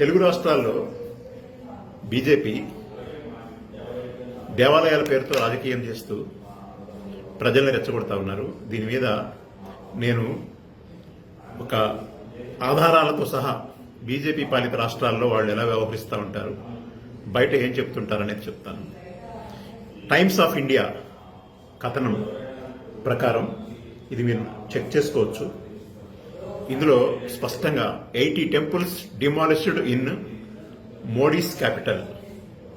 తెలుగు రాష్ట్రాల్లో బీజేపీ దేవాలయాల పేరుతో రాజకీయం చేస్తూ ప్రజల్ని రెచ్చగొడతా ఉన్నారు. దీని మీద నేను ఒక ఆధారాలతో సహా బీజేపీ పాలిత రాష్ట్రాల్లో వాళ్ళు ఎలా వ్యవహరిస్తూ ఉంటారు బయట ఏం చెప్తుంటారనేది చెప్తాను. టైమ్స్ ఆఫ్ ఇండియా కథనం ప్రకారం ఇది మీరు చెక్ చేసుకోవచ్చు. ఇందులో స్పష్టంగా eighty temples demolished in Modi's capital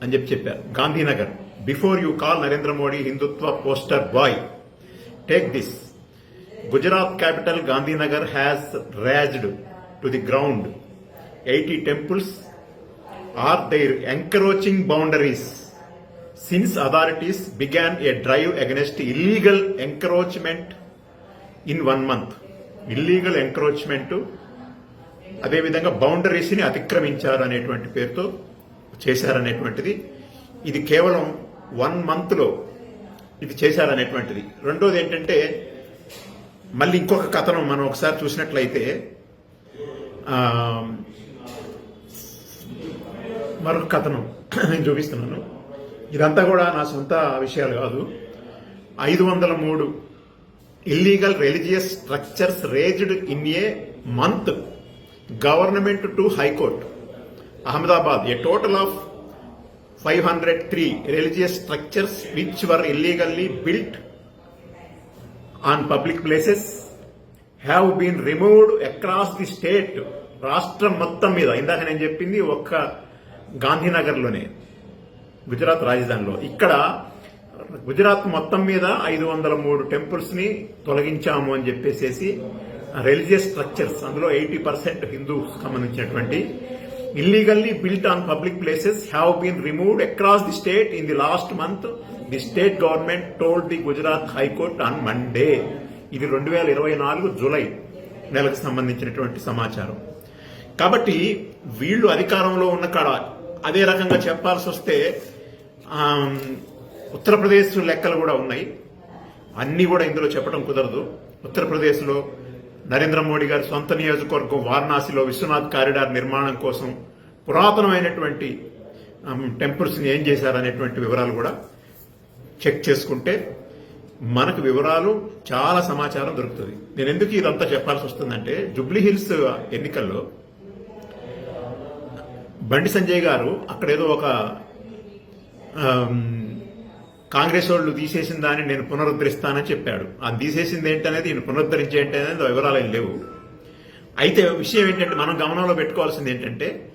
అని చెప్పి చెప్పారు. Gandhinagar. Before you call Narendra Modi Hindutva poster boy. Take this. Gujarat capital Gandhinagar has razed to the ground. Eighty temples are there encroaching boundaries. Since authorities began a drive against illegal encroachment in one month illegal encroachment అదేవిధంగా బౌండరీస్ని అతిక్రమించారు అనేటువంటి పేరుతో చేశారనేటువంటిది. ఇది కేవలం one మంత్లో ఇది చేశారనేటువంటిది. రెండోది ఏంటంటే మళ్ళీ ఇంకొక కథనం మనం ఒకసారి చూసినట్లయితే మరొక కథనం నేను చూపిస్తున్నాను. ఇదంతా కూడా నా సొంత విషయాలు కాదు. ఐదు వందల మూడు illegal religious structures razed in a month government to high court Ahmedabad a total of five hundred three religious structures which were illegally built on public places have been removed across the state రాష్ట్రం మొత్తం మీద. ఇందాక నేను చెప్పింది ఒక్క గాంధీనగర్లోనే గుజరాత్ రాజధానిలో. ఇక్కడ గుజరాత్ మొత్తం మీద ఐదు వందల మూడు టెంపుల్స్ని తొలగించాము అని చెప్పేసేసి రిలీజియస్ స్ట్రక్చర్స్ అందులో ఎయిటీ పర్సెంట్ హిందూ సంబంధించినటువంటి illegally built on public places have been removed across the state in the last month the state government told the Gujarat high court on Monday ఇది రెండు వేల ఇరవై నాలుగు జూలై నెలకు సంబంధించినటువంటి సమాచారం. కాబట్టి వీళ్ళు అధికారంలో ఉన్న కాడ అదే రకంగా చెప్పాల్సి వస్తే ఉత్తరప్రదేశ్ లెక్కలు కూడా ఉన్నాయి. అన్నీ కూడా ఇందులో చెప్పడం కుదరదు. ఉత్తరప్రదేశ్లో నరేంద్ర మోడీ గారి సొంత నియోజకవర్గం వారణాసిలో విశ్వనాథ్ కారిడార్ నిర్మాణం కోసం పురాతనమైనటువంటి టెంపుల్స్ని ఏం చేశారనేటువంటి వివరాలు కూడా చెక్ చేసుకుంటే మనకు వివరాలు చాలా సమాచారం దొరుకుతుంది. నేను ఎందుకు ఇదంతా చెప్పాల్సి వస్తుందంటే జుబ్లీ హిల్స్ ఎన్నికల్లో బండి సంజయ్ గారు అక్కడ ఏదో ఒక కాంగ్రెస్ వాళ్ళు తీసేసిన దాన్ని నేను పునరుద్ధరిస్తానని చెప్పాడు. ఆ తీసేసింది ఏంటనేది ఈయన పునరుద్ధరించే ఏంటనేది వివరాలు ఏం లేవు. అయితే విషయం ఏంటంటే మనం గమనంలో పెట్టుకోవాల్సింది ఏంటంటే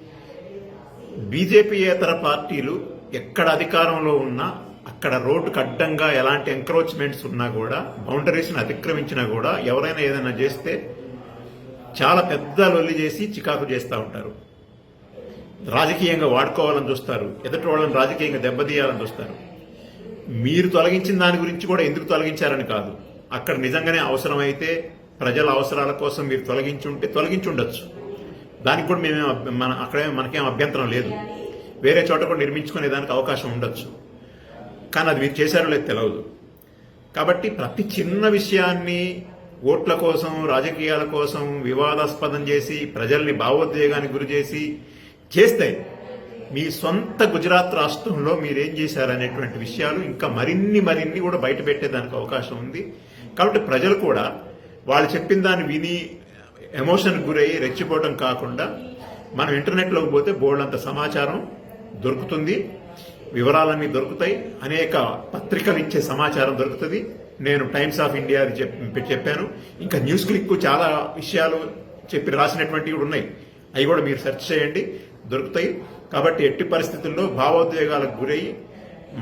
బీజేపీయేతర పార్టీలు ఎక్కడ అధికారంలో ఉన్నా అక్కడ రోడ్డుకు అడ్డంగా ఎలాంటి ఎంక్రోచ్మెంట్స్ ఉన్నా కూడా బౌండరీస్ని అతిక్రమించినా కూడా ఎవరైనా ఏదైనా చేస్తే చాలా పెద్ద లొల్లి చేసి చికాకు చేస్తూ ఉంటారు. రాజకీయంగా వాడుకోవాలని చూస్తారు. ఎదుటి వాళ్ళని రాజకీయంగా దెబ్బతీయాలని చూస్తారు. మీరు తొలగించిన దాని గురించి కూడా ఎందుకు తొలగించారని కాదు. అక్కడ నిజంగానే అవసరమైతే ప్రజల అవసరాల కోసం మీరు తొలగించి ఉంటే తొలగించి ఉండొచ్చు దానికి కూడా మేమే మన అక్కడే మనకేం అభ్యంతరం లేదు. వేరే చోట కూడా నిర్మించుకునే దానికి అవకాశం ఉండొచ్చు. కానీ అది మీరు చేశారో లేదు తెలియదు కాబట్టి ప్రతి చిన్న విషయాన్ని ఓట్ల కోసం రాజకీయాల కోసం వివాదాస్పదం చేసి ప్రజల్ని భావోద్వేగానికి గురి చేసి చేస్తే మీ సొంత గుజరాత్ రాష్ట్రంలో మీరేం చేశారనేటువంటి విషయాలు ఇంకా మరిన్ని మరిన్ని కూడా బయట పెట్టేదానికి అవకాశం ఉంది. కాబట్టి ప్రజలు కూడా వాళ్ళు చెప్పిన దాన్ని విని ఎమోషన్ గురయ్యి రెచ్చిపోవడం కాకుండా మనం ఇంటర్నెట్లోకి పోతే బోర్డంత సమాచారం దొరుకుతుంది. వివరాలన్నీ దొరుకుతాయి. అనేక పత్రికలు ఇచ్చే సమాచారం దొరుకుతుంది. నేను టైమ్స్ ఆఫ్ ఇండియా అది చెప్పాను. ఇంకా న్యూస్ క్లిక్ చాలా విషయాలు చెప్పి రాసినటువంటివి కూడా ఉన్నాయి. అవి కూడా మీరు సెర్చ్ చేయండి. దొరుకుతాయి. కాబట్టి ఎట్టి పరిస్థితుల్లో భావోద్వేగాలకు గురయ్యి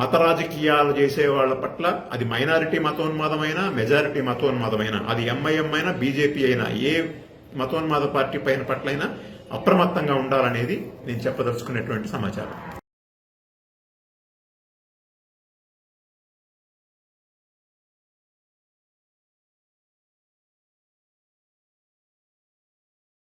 మత రాజకీయాలు చేసే వాళ్ళ పట్ల అది మైనారిటీ మతోన్మాదమైనా మెజారిటీ మతోన్మాదమైనా అది ఎంఐఎం అయినా బీజేపీ అయినా ఏ మతోన్మాద పార్టీ పైన పట్లైనా అప్రమత్తంగా ఉండాలనేది నేను చెప్పదలుచుకునేటువంటి సమాచారం.